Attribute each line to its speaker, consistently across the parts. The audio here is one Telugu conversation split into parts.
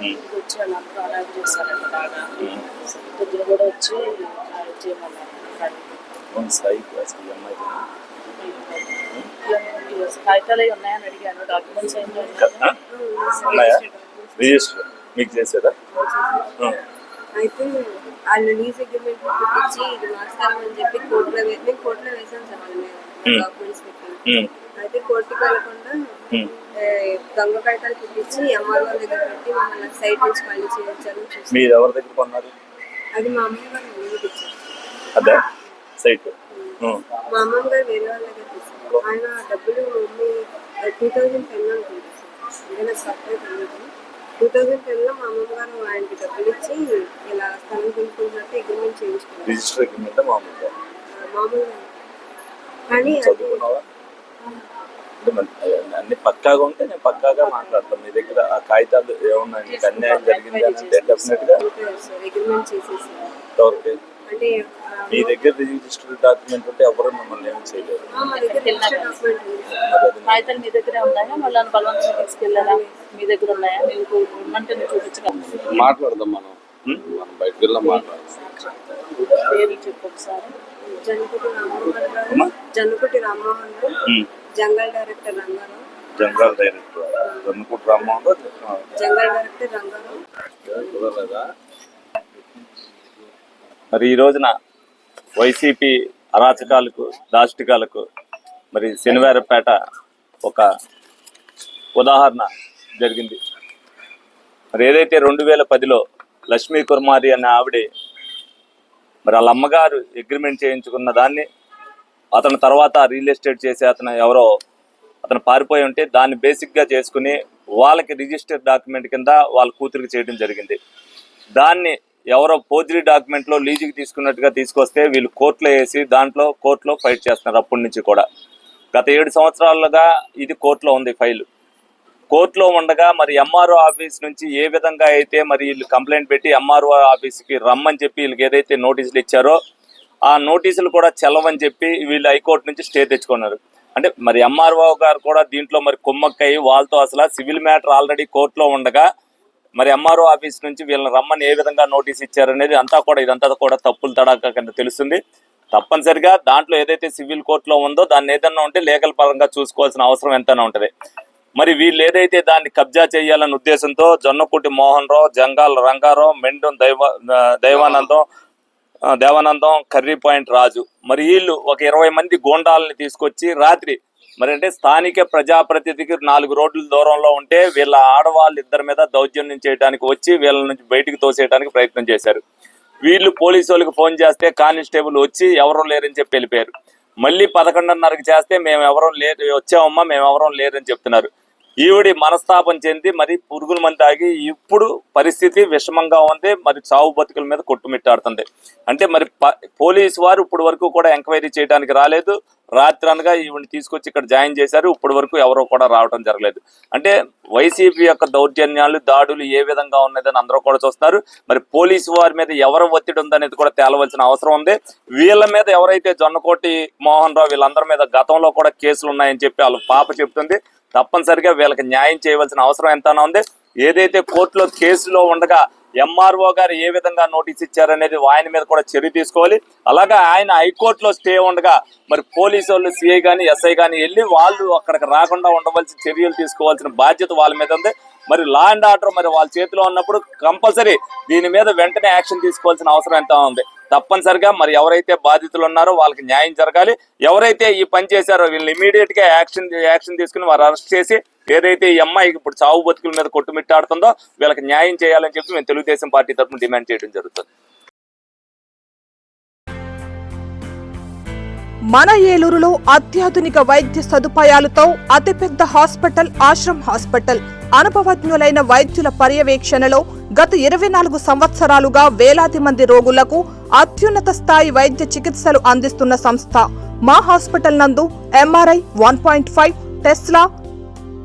Speaker 1: ఉమ్.
Speaker 2: వచ్చి వాళ్ళందరూ అలాగే చేశారంట బాగా
Speaker 1: ఉమ్.
Speaker 2: పొద్దున కూడా వచ్చి చేయమన్నారు
Speaker 1: అమ్మాయి
Speaker 2: కాగితాలు ఉన్నాయని అడిగాను డాక్యుమెంట్స్
Speaker 1: రిజిస్టర్ మీకు ఆ.
Speaker 3: అయితే వాళ్ళు లీజ్ అగ్రిమెంట్ పెట్టించి ఇది అని చెప్పి కోర్టులో వే- మేము కోర్టులో వేసాం సార్ వాళ్ళ. డాక్యుమెంట్స్ పెట్టి. అయితే కోర్టుకి. ఏ, దొంగ కాగితాలు పెట్టించి ఎంఆర్ఓ దగ్గర పెట్టి మమ్మల్ని సైట్ నుంచి మళ్ళీ చేయించాలని చూసాం
Speaker 1: మీరు ఎవరి దగ్గర కొన్నారు?
Speaker 3: అది మా అమ్మమ్మ గారు ముందుకు ఇచ్చారు
Speaker 1: అదే? సైట్.
Speaker 3: మా అమ్మమ్మ గారు వేరే వాళ్ళ దగ్గర తీసుకున్నారు. ఆయన డబ్బులు మమ్మీ టూ థౌజండ్ టెన్ అనుకుంటా సార్ అంటే నాకు సపరేట్ అన్నది టూ థౌజండ్ టెన్లో మా అమ్మమ్మ గారు ఆయనకి డబ్బులు ఇచ్చి ఇలా స్థలం కొనుక్కున్నట్టు అగ్రిమెంట్ చేయించుకున్నారు.
Speaker 1: రిజిస్టర్ అగ్రిమెంట్ మామూలుగా.
Speaker 3: మామూలుగా. కానీ అది
Speaker 1: అన్ని పక్కాగా ఉంటే నేను పక్కాగా మాట్లాడతాను. మీ దగ్గర ఆ కాగితాలు ఏమన్నా మీకు అన్యాయం జరిగింది అంటే
Speaker 3: డెఫినెట్గా?
Speaker 1: మీ దగ్గర రిజిస్టర్ డాక్యుమెంట్ ఉంటే ఎవరు మిమ్మల్ని ఏమి అది
Speaker 2: కాగితాలు మీ దగ్గరే ఉన్నాయా? మళ్ళీ బలవంతంగా తీసుకెళ్ళారా? మీ దగ్గర ఉన్నాయా? మీకు
Speaker 4: మాట్లాడదాం మనం. మనం బయటకు వెళ్ళాం మాట్లాడదాం.
Speaker 2: పేరు చెప్పు ఒకసారి
Speaker 3: జనకుటి రామ్మోహన్ గారు? జనకుటి రామ్మోహన్ గారు. జంగల్ director Rangarao.
Speaker 1: General director. రన్నకుట్ Rammohan
Speaker 3: జంగల్ డైరెక్టర్ రంగారావు.
Speaker 1: మరి ఈ రోజున వైసీపీ అరాచకాలకు దాష్టికాలకు మరి శనివారపేట ఒక ఉదాహరణ జరిగింది. మరి ఏదైతే రెండు వేల పదిలో లక్ష్మీ కుమారి అనే ఆవిడ మరి వాళ్ళ అమ్మగారు అగ్రిమెంట్ చేయించుకున్న దాన్ని అతని తర్వాత రియల్ ఎస్టేట్ చేసే అతను ఎవరో అతను పారిపోయి ఉంటే దాన్ని బేసిక్గా చేసుకుని వాళ్ళకి రిజిస్టర్ డాక్యుమెంట్ కింద వాళ్ళ కూతురికి చేయడం జరిగింది. దాన్ని ఎవరో పోజిరీ డాక్యుమెంట్లో లీజుకి తీసుకున్నట్టుగా తీసుకొస్తే వీళ్ళు కోర్టులో వేసి దాంట్లో కోర్టులో ఫైట్ చేస్తున్నారు అప్పటి నుంచి కూడా. గత ఏడు సంవత్సరాలుగా ఇది కోర్టులో ఉంది ఫైల్ కోర్టులో ఉండగా మరి ఎంఆర్ఓ ఆఫీస్ నుంచి ఏ విధంగా అయితే మరి వీళ్ళు కంప్లైంట్ పెట్టి ఎంఆర్ఓ ఆఫీస్కి రమ్మని చెప్పి వీళ్ళకి ఏదైతే నోటీసులు ఇచ్చారో ఆ నోటీసులు కూడా చెల్లవని చెప్పి వీళ్ళు హైకోర్టు నుంచి స్టే తెచ్చుకున్నారు. అంటే మరి ఎంఆర్ఓ గారు కూడా దీంట్లో మరి కుమ్మక్కయ్యి వాళ్ళతో అసలు సివిల్ మ్యాటర్ ఆల్రెడీ కోర్టులో ఉండగా మరి ఎంఆర్ఓ ఆఫీస్ నుంచి వీళ్ళని రమ్మని ఏ విధంగా నోటీస్ ఇచ్చారనేది అంతా కూడా ఇదంతా కూడా తప్పులు తడాక కింద తెలుస్తుంది. తప్పనిసరిగా దాంట్లో ఏదైతే సివిల్ కోర్టులో ఉందో దాన్ని ఏదన్నా ఉంటే లీగల్ పరంగా చూసుకోవాల్సిన అవసరం ఎంతైనా ఉంటుంది. మరి వీళ్ళు ఏదైతే దాన్ని కబ్జా చేయాలన్న ఉద్దేశంతో జొన్నకుటి మోహన్ రావు జంగాల్ రంగారావు మెండం దైవ దైవానందం దేవానందం కర్రీ పాయింట్ రాజు. మరి వీళ్ళు ఒక ఇరవై మంది గోండాలని తీసుకొచ్చి రాత్రి మరి అంటే స్థానిక ప్రజాప్రతినిధికి నాలుగు రోడ్ల దూరంలో ఉంటే వీళ్ళ ఆడవాళ్ళు ఇద్దరి మీద దౌర్జన్యం చేయడానికి వచ్చి వీళ్ళ నుంచి బయటికి తోసేయడానికి ప్రయత్నం చేశారు. వీళ్ళు పోలీసు వాళ్ళకి ఫోన్ చేస్తే కానిస్టేబుల్ వచ్చి ఎవరూ లేరని చెప్పి వెళ్ళిపోయారు. మళ్ళీ పదకొండున్నరకు చేస్తే మేము ఎవరూ లేరు వచ్చామమ్మా మేము ఎవరూ లేరని చెప్తున్నారు. ఈవిడి మనస్తాపం చెంది మరి పురుగుల మంది తాగి ఇప్పుడు పరిస్థితి విషమంగా ఉంది. మరి చావు బతుకుల మీద కొట్టుమిట్టాడుతుంది. అంటే మరి ప- పోలీసు వారు ఇప్పుడు వరకు కూడా ఎంక్వైరీ చేయడానికి రాలేదు. రాత్రి అనగా ఈవిని తీసుకొచ్చి ఇక్కడ జాయిన్ చేశారు. ఇప్పటి వరకు ఎవరో కూడా రావడం జరగలేదు. అంటే వైసీపీ యొక్క దౌర్జన్యాలు దాడులు ఏ విధంగా ఉన్నదని అందరూ కూడా చూస్తున్నారు. మరి పోలీసు వారి మీద ఎవరు ఒత్తిడి ఉందనేది కూడా తేలవలసిన అవసరం ఉంది. వీళ్ళ మీద ఎవరైతే జొన్నకోటి మోహన్ రావు వీళ్ళందరి మీద గతంలో కూడా కేసులు ఉన్నాయని చెప్పి వాళ్ళ పాప చెప్తుంది. తప్పనిసరిగా వీళ్ళకి న్యాయం చేయవలసిన అవసరం ఎంతైనా ఉంది. ఏదైతే కోర్టులో కేసులో ఉండగా ఎంఆర్ఓ గారు ఏ విధంగా నోటీస్ ఇచ్చారనేది ఆయన మీద కూడా చర్య తీసుకోవాలి. అలాగా ఆయన హైకోర్టులో స్టే ఉండగా మరి పోలీసు వాళ్ళు సిఐ కానీ ఎస్ఐ కానీ వెళ్ళి వాళ్ళు అక్కడికి రాకుండా ఉండవలసిన చర్యలు తీసుకోవాల్సిన బాధ్యత వాళ్ళ మీద ఉంది. మరి లా అండ్ ఆర్డర్ మరి వాళ్ళ చేతిలో ఉన్నప్పుడు కంపల్సరీ దీని మీద వెంటనే యాక్షన్ తీసుకోవాల్సిన అవసరం ఎంత ఉంది. తప్పనిసరిగా మరి ఎవరైతే బాధితులు ఉన్నారో వాళ్ళకి న్యాయం జరగాలి. ఎవరైతే ఈ పని చేశారో వీళ్ళని ఇమీడియట్గా యాక్షన్ యాక్షన్ తీసుకుని వారు అరెస్ట్ చేసి ఏదైతే ఈ అమ్మాయి ఇప్పుడు చావు బతుకుల మీద కొట్టుమిట్టాడుతుందో వీళ్ళకి న్యాయం చేయాలని చెప్పి మేము తెలుగుదేశం పార్టీ తరఫున డిమాండ్ చేయడం జరుగుతుంది.
Speaker 5: మన ఏలూరులో అత్యాధునిక వైద్య సదుపాయాలతో అతిపెద్ద హాస్పిటల్ ఆశ్రమ్ హాస్పిటల్. అనుభవజ్ఞులైన వైద్యుల పర్యవేక్షణలో గత ఇరవై నాలుగు సంవత్సరాలుగా వేలాది మంది రోగులకు అత్యున్నత స్థాయి వైద్య చికిత్సలు అందిస్తున్న సంస్థ. మా హాస్పిటల్ నందు MRI one point five tesla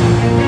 Speaker 5: Thank you.